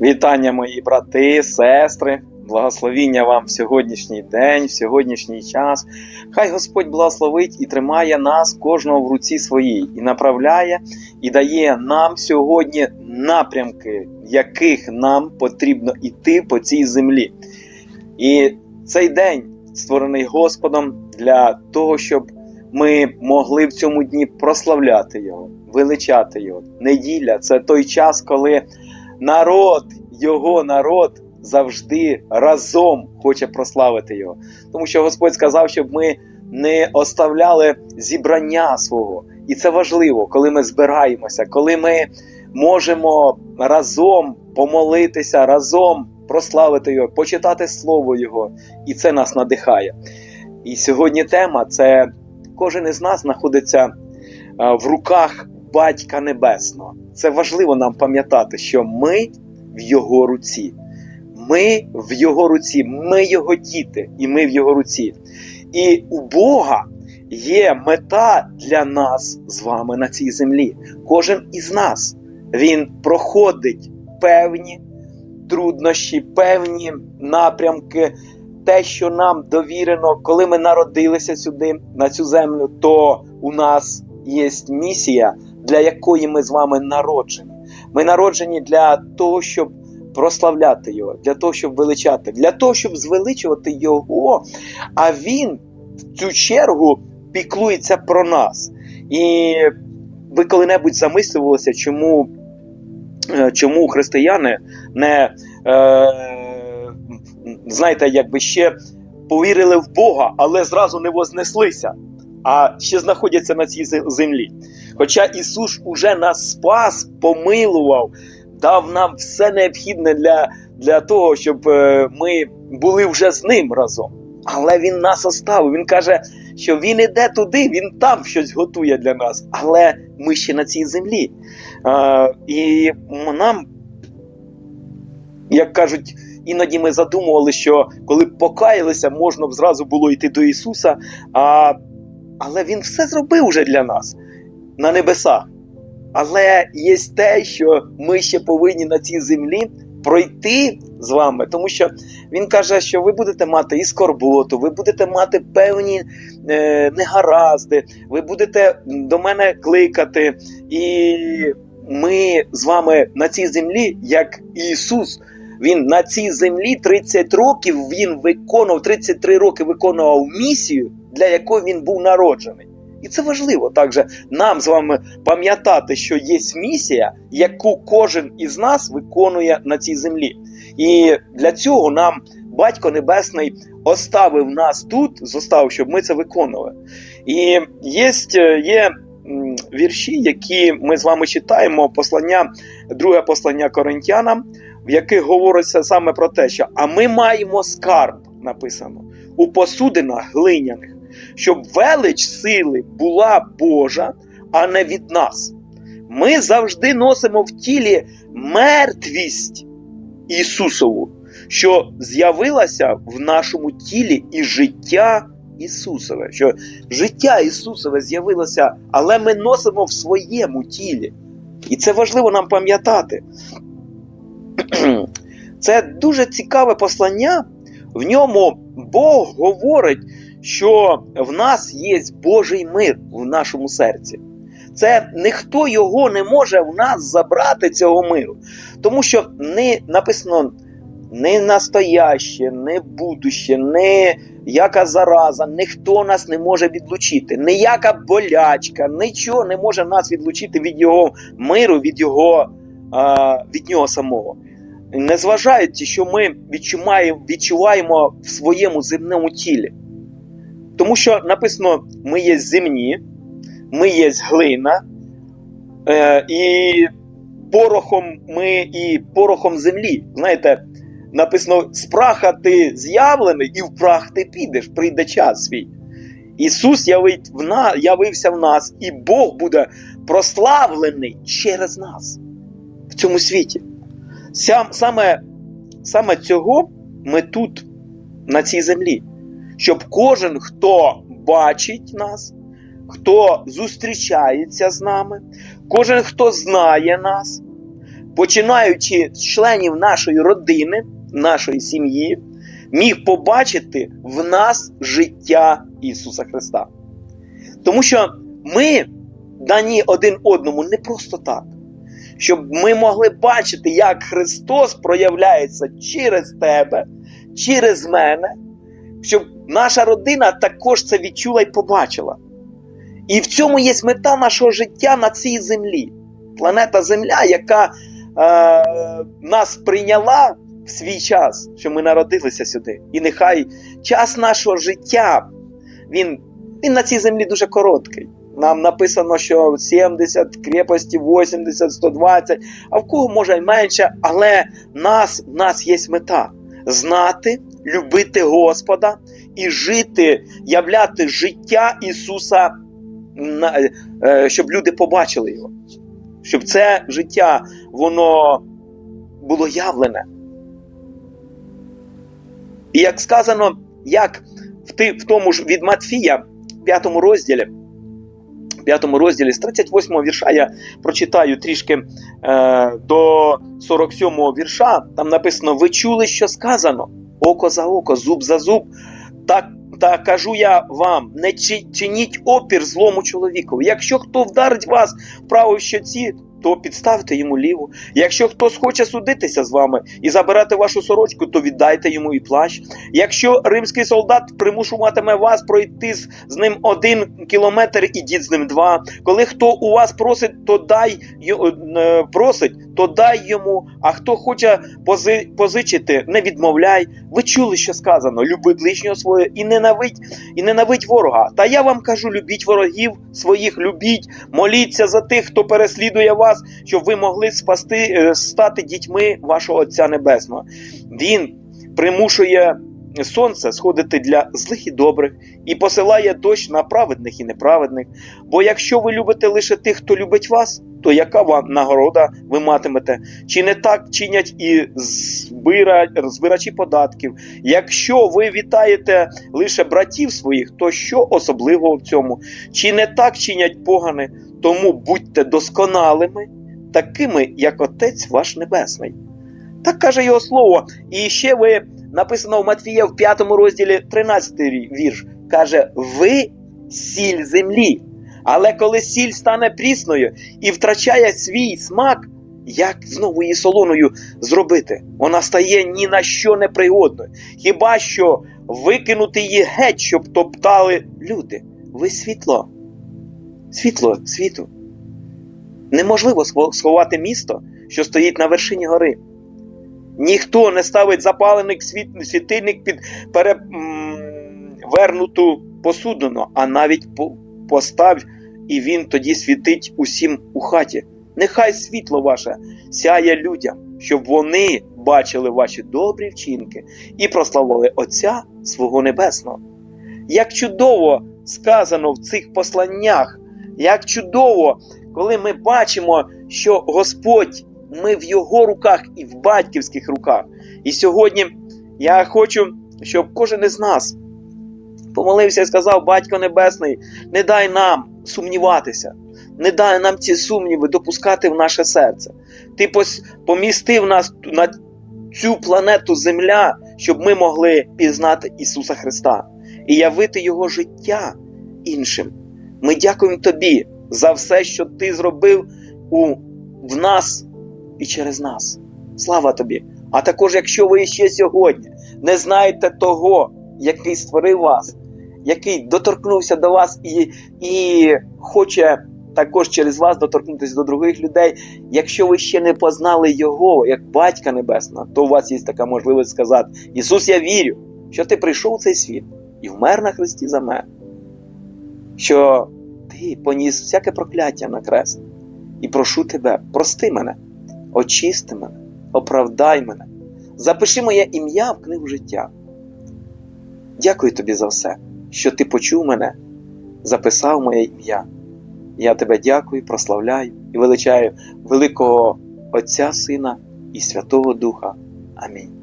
Вітання, мої брати, сестри, благословіння вам в сьогоднішній день, в сьогоднішній час. Хай Господь благословить і тримає нас кожного в руці своїй, і направляє, і дає нам сьогодні напрямки, яких нам потрібно йти по цій землі. І цей день створений Господом для того, щоб ми могли в цьому дні прославляти Його, величати Його. Неділя це той час, коли народ, його народ завжди разом хоче прославити його. Тому що Господь сказав, щоб ми не оставляли зібрання свого. І це важливо, коли ми збираємося, коли ми можемо разом помолитися, разом прославити його, почитати Слово Його. І це нас надихає. І сьогодні тема це кожен із нас знаходиться в руках Батька Небесного. Це важливо нам пам'ятати, що ми в Його руці. Ми в Його руці, ми Його діти, і ми в Його руці. І у Бога є мета для нас з вами на цій землі. Кожен із нас він проходить певні труднощі, певні напрямки. Те, що нам довірено, коли ми народилися сюди, на цю землю, то у нас є місія, для якої ми з вами народжені. Ми народжені для того, щоб прославляти його, для того, щоб величати, для того, щоб звеличувати його. А він в цю чергу піклується про нас. І ви коли-небудь замислювалися, чому, е, чому християни не е, знаєте, якби ще повірили в Бога, але зразу не вознеслися, а ще знаходяться на цій землі. Хоча Ісус уже нас спас, помилував, дав нам все необхідне для, для того, щоб е, ми були вже з ним разом. Але Він нас оставив. Він каже, що Він іде туди, Він там щось готує для нас. Але ми ще на цій землі. Е, і нам, як кажуть, іноді ми задумували, що коли б покаялися, можна б зразу було йти до Ісуса. А, але Він все зробив вже для нас на небесах. Але є те, що ми ще повинні на цій землі пройти з вами, тому що він каже, що ви будете мати і скорботу, ви будете мати певні е, негаразди, ви будете до мене кликати, і ми з вами на цій землі, як Ісус. Він на цій землі 30 років він виконував 33 роки виконував місію, для якої він був народжений. І це важливо також нам з вами пам'ятати, що є місія, яку кожен із нас виконує на цій землі. І для цього нам Батько Небесний оставив нас тут, зоставив, щоб ми це виконували. І є, є вірші, які ми з вами читаємо, послання, друге послання Коринтянам, в яких говориться саме про те, що а ми маємо скарб, написано, у посудинах глиняних щоб велич сили була Божа, а не від нас. Ми завжди носимо в тілі мертвість Ісусову, що з'явилася в нашому тілі і життя Ісусове. Що життя Ісусове з'явилося, але ми носимо в своєму тілі. І це важливо нам пам'ятати. Це дуже цікаве послання. В ньому Бог говорить, що в нас є Божий мир в нашому серці. Це ніхто його не може в нас забрати цього миру. Тому що не написано не настояще, не будуще, не яка зараза, ніхто нас не може відлучити, ніяка болячка, нічого не може нас відлучити від його миру, від його від нього самого. Незважаючи, що ми відчуваємо, в своєму земному тілі. Тому що написано: ми є земні, ми є глина, е, і порохом ми і порохом землі. Знаєте, написано: з праха ти з'явлений, і в прах ти підеш, прийде час свій. Ісус явить в на, явився в нас, і Бог буде прославлений через нас в цьому світі. Сам, саме, саме цього ми тут, на цій землі щоб кожен, хто бачить нас, хто зустрічається з нами, кожен, хто знає нас, починаючи з членів нашої родини, нашої сім'ї, міг побачити в нас життя Ісуса Христа. Тому що ми дані один одному не просто так, щоб ми могли бачити, як Христос проявляється через тебе, через мене, щоб наша родина також це відчула і побачила. І в цьому є мета нашого життя на цій землі. Планета Земля, яка е, нас прийняла в свій час, що ми народилися сюди. І нехай час нашого життя, він, він на цій землі дуже короткий. Нам написано, що 70 крепості, 80, 120, а в кого може й менше, але нас, в нас є мета знати, любити Господа і жити, являти життя Ісуса, е, щоб люди побачили його. Щоб це життя, воно було явлене. І як сказано, як в, тому ж від Матфія, в п'ятому розділі, п'ятому розділі з 38 го вірша я прочитаю трішки е, до 47 го вірша. Там написано: Ви чули, що сказано, око за око, зуб за зуб. Так та кажу я вам: не чиніть опір злому чоловікові. Якщо хто вдарить вас в праву щоці, то підставте йому ліву. Якщо хтось хоче судитися з вами і забирати вашу сорочку, то віддайте йому і плащ. Якщо римський солдат примушуватиме вас пройти з, ним один кілометр, ідіть з ним два. Коли хто у вас просить, то дай й- е, просить, то дай йому. А хто хоче пози, позичити, не відмовляй. Ви чули, що сказано: люби ближнього свого і ненавидь, і ненавидь ворога. Та я вам кажу: любіть ворогів своїх, любіть, моліться за тих, хто переслідує вас, щоб ви могли спасти, е, стати дітьми вашого Отця Небесного. Він примушує сонце сходити для злих і добрих, і посилає дощ на праведних і неправедних. Бо якщо ви любите лише тих, хто любить вас, то яка вам нагорода ви матимете? Чи не так чинять і збира, збирачі податків? Якщо ви вітаєте лише братів своїх, то що особливого в цьому? Чи не так чинять погани? Тому будьте досконалими, такими, як Отець ваш Небесний. Так каже його слово. І ще ви написано в Матфія в 5 розділі 13 вірш. Каже: Ви сіль землі. Але коли сіль стане прісною і втрачає свій смак, як знову її солоною зробити? Вона стає ні на що непригодною. Хіба що викинути її геть, щоб топтали люди? Ви світло, світло світу. Неможливо сховати місто, що стоїть на вершині гори. Ніхто не ставить запалений світ- світильник під перевернуту посудину, а навіть постав, і він тоді світить усім у хаті. Нехай світло ваше сяє людям, щоб вони бачили ваші добрі вчинки і прославили Отця свого Небесного. Як чудово сказано в цих посланнях, як чудово, коли ми бачимо, що Господь, ми в Його руках і в батьківських руках. І сьогодні я хочу, щоб кожен із нас помолився і сказав: Батько Небесний, не дай нам сумніватися, не дай нам ці сумніви допускати в наше серце. Ти помістив нас на цю планету Земля, щоб ми могли пізнати Ісуса Христа і явити Його життя іншим. Ми дякуємо Тобі за все, що Ти зробив у, в нас і через нас. Слава тобі! А також, якщо ви ще сьогодні не знаєте того, який створив вас, який доторкнувся до вас і, і хоче також через вас доторкнутися до других людей. Якщо ви ще не познали Його як Батька Небесного, то у вас є така можливість сказати: Ісус, я вірю, що ти прийшов у цей світ і вмер на Христі за мене, що ти поніс всяке прокляття на крест. І прошу тебе, прости мене, очисти мене, оправдай мене, запиши моє ім'я в книгу життя. Дякую тобі за все, що ти почув мене, записав моє ім'я. Я тебе дякую, прославляю і величаю великого Отця Сина і Святого Духа. Амінь.